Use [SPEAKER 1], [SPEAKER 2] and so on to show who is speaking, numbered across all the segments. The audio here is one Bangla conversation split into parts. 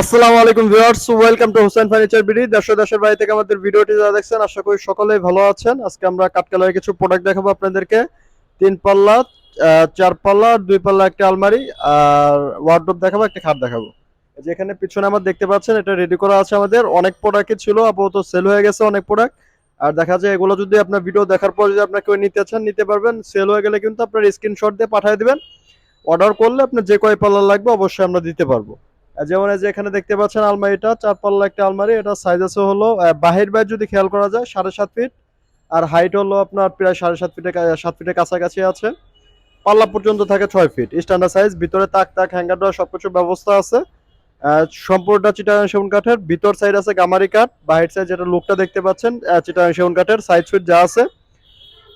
[SPEAKER 1] আসসালামু আলাইকুম viewers, welcome to Hossain furniture BD. ও দেশের বাইরে থেকে আমাদের ভিডিওটি যারা দেখছেন, আশা করি সকলেই ভালো আছেন। আজকে আমরা কাঠকালারের কিছু প্রোডাক্ট দেখাবো আপনাদেরকে। তিন পাল্লা চার পাল্লা, দুই পাল্লা একটা আলমারি, আর ওয়ার্ডরোব দেখাবো, একটা খাট দেখাবো। এই যে এখানে পিছনে আমার দেখতে পাচ্ছেন, এটা রেডি করা আছে আমাদের। অনেক প্রোডাক্টই ছিল, আপাতত সেল হয়ে গেছে অনেক প্রোডাক্ট আর দেখা যায় এগুলো যদি আপনার ভিডিও দেখার পর যদি আপনার কেউ নিতে চান, নিতে পারবেন। সেল হয়ে গেলে কিন্তু আপনার স্ক্রিনশট দিয়ে পাঠিয়ে দিবেন। অর্ডার করলে আপনার যে কয় পাল্লা লাগবে, অবশ্যই আমরা দিতে পারব। যেমন এই যে এখানে দেখতে পাচ্ছেন আলমারিটা চার পাল্লা একটা আলমারি, এটা সাইজ আছে হলো বাহির বাইর যদি খেয়াল করা যায়, সাড়ে সাত ফিট আর হাইট হলো আপনার প্রায় সাড়ে সাত ফিটে সাত ফিটের কাছাকাছি আছে। পাল্লা পর্যন্ত থাকে ছয় ফিট স্ট্যান্ডার্ড সাইজ ভিতরে তাক তাক হ্যাঙ্গার দেওয়া সবকিছু ব্যবস্থা আছে। সম্পূর্ণটা চিটাগাং সেগুন কাঠের, ভিতর সাইড আছে গামারি কাঠ, বাহির সাইড যেটা লুকটা দেখতে পাচ্ছেন চিটাগাং সেগুন কাঠের সাইড সুইট যা আছে।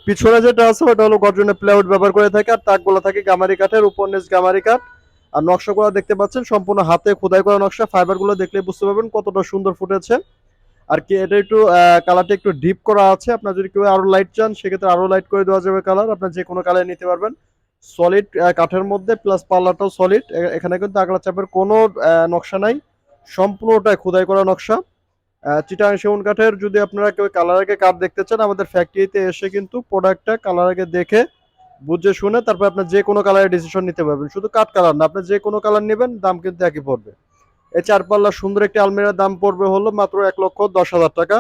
[SPEAKER 1] পিছনে যেটা আছে, ওটা হলো গর্জনের প্লাইউড ব্যবহার করে থাকে, আর তাকগুলো থাকে গামারি কাঠের, উপর নিচ গামারি কাঠ। আর নকশাগুলো দেখতে পাচ্ছেন, সম্পূর্ণ হাতে খোদাই করা নকশা। ফাইবারগুলো দেখলে বুঝতে পারবেন কতটা সুন্দর ফুটেছে। আর কি, এটা একটু কালারটা একটু ডিপ করা আছে। আপনার যদি কেউ আরও লাইট চান, সেক্ষেত্রে আরও লাইট করে দেওয়া যাবে কালার আপনার যে কোনো কালার নিতে পারবেন। সলিড কাঠের মধ্যে প্লাস পাল্লাটাও সলিড এখানে কিন্তু আগলা চাপের কোনো নকশা নাই। সম্পূর্ণটাই খোদাই করা নকশা। চিটাং সেগুন কাঠের, যদি আপনারা কেউ কালার আগে কাঠ দেখতে চান, আমাদের ফ্যাক্টরিতে এসে কিন্তু প্রোডাক্টটা কালার আগে দেখে বুঝে শুনে তারপর আপনার যে কোনো কালারের ডিসিশন নিতে পারবেন। শুধু কাঠ কালার না, আপনি যে কোনো কালার নেবেন, দাম কিন্তু একই পড়বে। এই চার পাল্লা সুন্দর একটি আলমিরার দাম পড়বে হলো মাত্র এক লক্ষ দশ হাজার টাকা।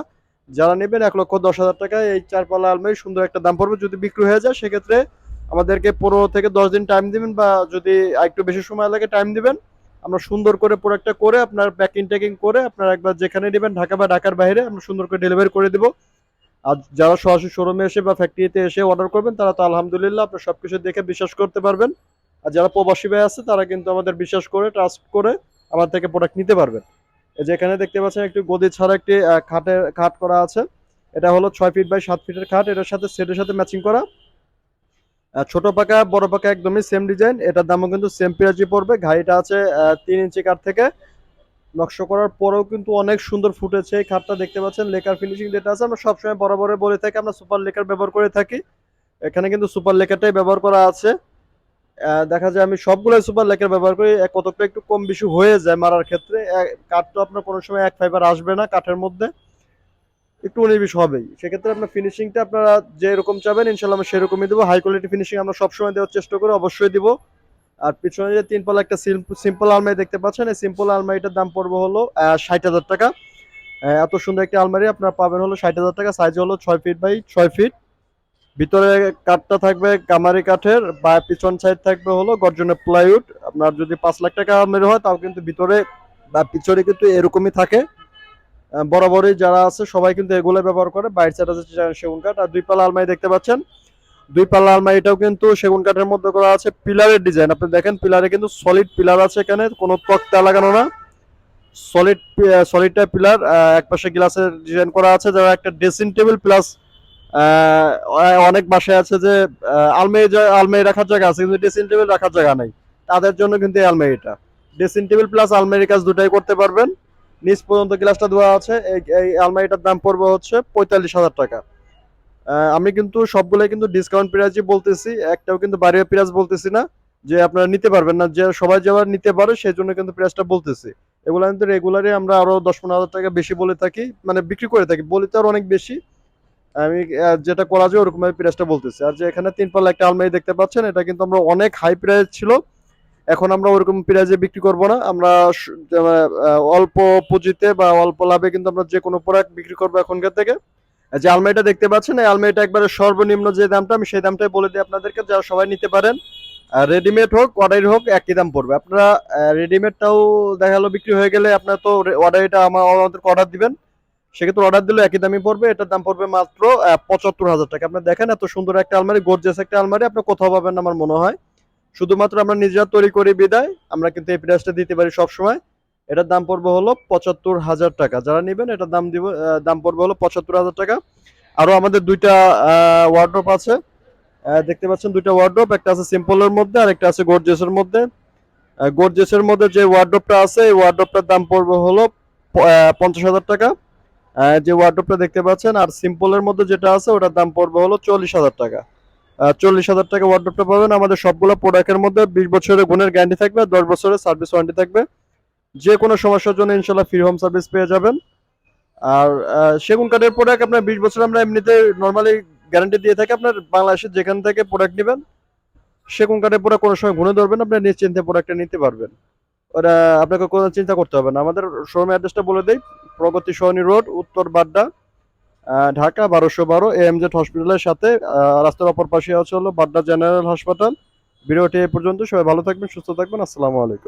[SPEAKER 1] যারা নেবেন এক লক্ষ দশ হাজার টাকা এই চার পাল্লা আলমারি সুন্দর একটা দাম পড়বে। যদি বিক্রি হয়ে যায়, সেক্ষেত্রে আমাদেরকে পনেরো থেকে দশ দিন টাইম দিবেন বা যদি একটু বেশি সময় লাগে টাইম দিবেন। আমরা সুন্দর করে প্রোডাক্টটা করে আপনার প্যাকিং ট্যাকিং করে আপনার একবার যেখানে নেবেন, ঢাকা বা ঢাকার বাইরে, আমরা সুন্দর করে ডেলিভারি করে দিব। আর যারা সরাসরি শোরুমে এসে বা ফ্যাক্টরিতে এসে অর্ডার করবেন, তারা তো আলহামদুলিল্লাহ আপনার সবকিছু দেখে বিশ্বাস করতে পারবেন। আর যারা প্রবাসী ভাই আছে, তারা কিন্তু আমাদের বিশ্বাস করে ট্রাস্ট করে আমার থেকে প্রোডাক্ট নিতে পারবেন। এই যে এখানে দেখতে পাচ্ছেন একটি গদি ছাড়া একটি খাটের, খাট করা আছে। এটা হলো ছয় ফিট বাই সাত ফিটের খাট, এটার সাথে সেটের সাথে ম্যাচিং করা। ছোট পাকা, বড় পাকা একদমই সেম ডিজাইন এটার দামও কিন্তু সেম পেঁয়াজি পড়বে। ঘাড়িটা আছে তিন ইঞ্চি কাঠ থেকে নকশা করার পরেও কিন্তু অনেক সুন্দর ফুটেছে। এই খাটটা দেখতে পাচ্ছেন, লেকার ফিনিশিং যেটা আছে, আমরা সবসময় বরাবর বলে থাকি, আমরা সুপার লেকার ব্যবহার করে থাকি। এখানে কিন্তু সুপার লেকারটাই ব্যবহার করা আছে। দেখা যায় আমি সবগুলোই সুপার লেকার ব্যবহার করি কতটা একটু কম বেশি হয়ে যায় মারার ক্ষেত্রে। কাঠ তো আপনার কোনো সময় এক ফাইবার আসবে না কাঠের মধ্যে। একটু বিশ হবেই। সেক্ষেত্রে আপনার ফিনিশিংটা আপনারা যেরকম চাবেন ইনশাল্লাহ আমরা সেরকমই দেবো। হাই কোয়ালিটি ফিনিশিং আমরা সবসময় দেওয়ার চেষ্টা করি অবশ্যই দিব। আর পিছনে যে তিন পাল্লা একটা সিম্পল আলমারি দেখতে পাচ্ছেন, এই সিম্পল আলমারিটার দাম পড়বে হলো ষাট হাজার টাকা। এত সুন্দর একটা আলমারি আপনারা পাবেন হলো ষাট হাজার টাকা সাইজ হলো ছয় ফিট বাই ছয় ফিট ভিতরে কাঠটা থাকবে কামারি কাঠের, বা পিছন সাইড থাকবে হলো গর্জনের প্লাইউড আপনার যদি পাঁচ লাখ টাকা আলমারি হয়, তাও কিন্তু ভিতরে বা পিছনে কিন্তু এরকমই থাকে। বরাবরই যারা আছে, সবাই কিন্তু এগুলো ব্যবহার করে। বাইর সাইড আছে সেগুন কাঠ, আর দুই পাল্লা আলমারি দেখতে পাচ্ছেন। দুই পাল্লা আলমারিটাও কিন্তু সেগুন কাঠের মধ্যে করা আছে, পিলারের ডিজাইন আপনি দেখেন, পিলারে কিন্তু সলিড পিলার আছে এখানে, কোনো তক্তা লাগানো না। সলিড সলিডটা পিলার এক পাশে গ্লাসের ডিজাইন করা আছে, যারা একটা ড্রেসিং টেবিল প্লাস অনেক বাসায় আছে যে আলমারি আলমারি রাখার জায়গা আছে, কিন্তু ড্রেসিং টেবিল রাখার জায়গা নাই। তাদের জন্য কিন্তু এই আলমারিটা। ড্রেসিং টেবিল প্লাস আলমারি কাজ দুটাই করতে পারবেন। নিচ পর্যন্ত গ্লাসটা দেওয়া আছে এই আলমারিটার দাম পড়বে হচ্ছে পঁয়তাল্লিশ হাজার টাকা। আমি কিন্তু সবগুলাই কিন্তু ডিসকাউন্ট প্রাইজই বলতেছি, একটাও কিন্তু বাড়িয়ে প্রাইস বলতেছি না, যে আপনারা নিতে পারবেন না, যে সবাই যাবার নিতে পারে সেই জন্য কিন্তু প্রাইসটা বলতেছি। এগুলো কিন্তু রেগুলারই আমরা আরও দশ পনেরো হাজার টাকা বেশি বলে থাকি মানে বিক্রি করে থাকি, বলি তো আর অনেক বেশি। আমি যেটা করা যায় ওরকম ভাবে প্রাইসটা বলতেছি। আর যে এখানে তিন পাল্লা একটা আলমারি দেখতে পাচ্ছেন, এটা কিন্তু আমরা অনেক হাই প্রাইস ছিল, এখন আমরা ওরকম প্রাইজে বিক্রি করব না, আমরা অল্প পুঁজিতে বা অল্প লাভে কিন্তু আমরা যে কোনো প্রোডাক্ট বিক্রি করব এখনকার থেকে। যে আলমারিটা দেখতে পাচ্ছেন, এই আলমারিটা একবারে সর্বনিম্ন যে দামটা, আমি সেই দামটাই বলে দিই আপনাদেরকে, যারা সবাই নিতে পারেন। রেডিমেড হোক অর্ডার হোক, একই দাম পড়বে। আপনারা রেডিমেডটাও দেখা গেলো বিক্রি হয়ে গেলে, আপনার তো অর্ডারটা আমার আমাদেরকে অর্ডার দিবেন। সেক্ষেত্রে অর্ডার দিলে একই দামই পড়বে, এটার দাম পড়বে মাত্র পঁচাত্তর হাজার টাকা। আপনি দেখেন, এত সুন্দর একটা আলমারি গর্জেস একটা আলমারি, আপনি কোথাও পাবেন আমার মনে হয়। শুধুমাত্র আমরা নিজেরা তৈরি করি বিদায়, আমরা কিন্তু এই প্রাইসটা দিতে পারি সব সময় এটার দাম পড়বে হলো পঁচাত্তর হাজার টাকা। যারা নেবেন, এটার দাম দিব দাম পড়বে হলো পঁচাত্তর হাজার টাকা। আরও আমাদের দুইটা ওয়ার্ড্রপ আছে। দেখতে পাচ্ছেন দুইটা ওয়ার্ড্রপ একটা আছে সিম্পলের মধ্যে আর একটা আছে গর্জেসের মধ্যে। গর্জেসের মধ্যে যে ওয়ার্ড্রপটা আছে, এই ওয়ার্ড্রপটার দাম পড়বে হলো পঞ্চাশ হাজার টাকা। যে ওয়ার্ড্রপটা দেখতে পাচ্ছেন, আর সিম্পলের মধ্যে যেটা আছে, ওটার দাম পড়বে হলো চল্লিশ হাজার টাকা। চল্লিশ হাজার টাকা ওয়ার্ড্রপটা পাবেন। আমাদের সবগুলো প্রোডাক্টের মধ্যে বিশ বছরের গুণের গ্যারান্টি থাকবে, দশ বছরের সার্ভিস ওয়ারেন্টি থাকবে। যে কোনো সমস্যার জন্য ইনশাল্লাহ ফ্রি হোম সার্ভিস পেয়ে যাবেন। আর সেগুন কাঠের প্রোডাক্ট আপনার বিশ বছর আমরা এমনিতে নর্মালি গ্যারান্টি দিয়ে থাকি, আপনার বাংলাদেশের যেখান থেকে প্রোডাক্ট নেবেন, সেগুন কাঠের প্রোডাক্ট কোনো সময় ঘুরে ধরবেন, আপনি নিশ্চিন্তে প্রোডাক্টটা নিতে পারবেন। ওরা আপনাকে কোনো চিন্তা করতে হবে না। আমাদের শোরুম অ্যাড্রেসটা বলে দেই, প্রগতি সহনী রোড, উত্তর বাড্ডা ঢাকা বারোশো বারো এমজেড হসপিটালের সাথে রাস্তার অপর পাশে আছে হলো বাড্ডা জেনারেল হাসপাতাল। ভিডিওটি এ পর্যন্ত, সবাই ভালো থাকবেন, সুস্থ থাকবেন, আসসালামু আলাইকুম।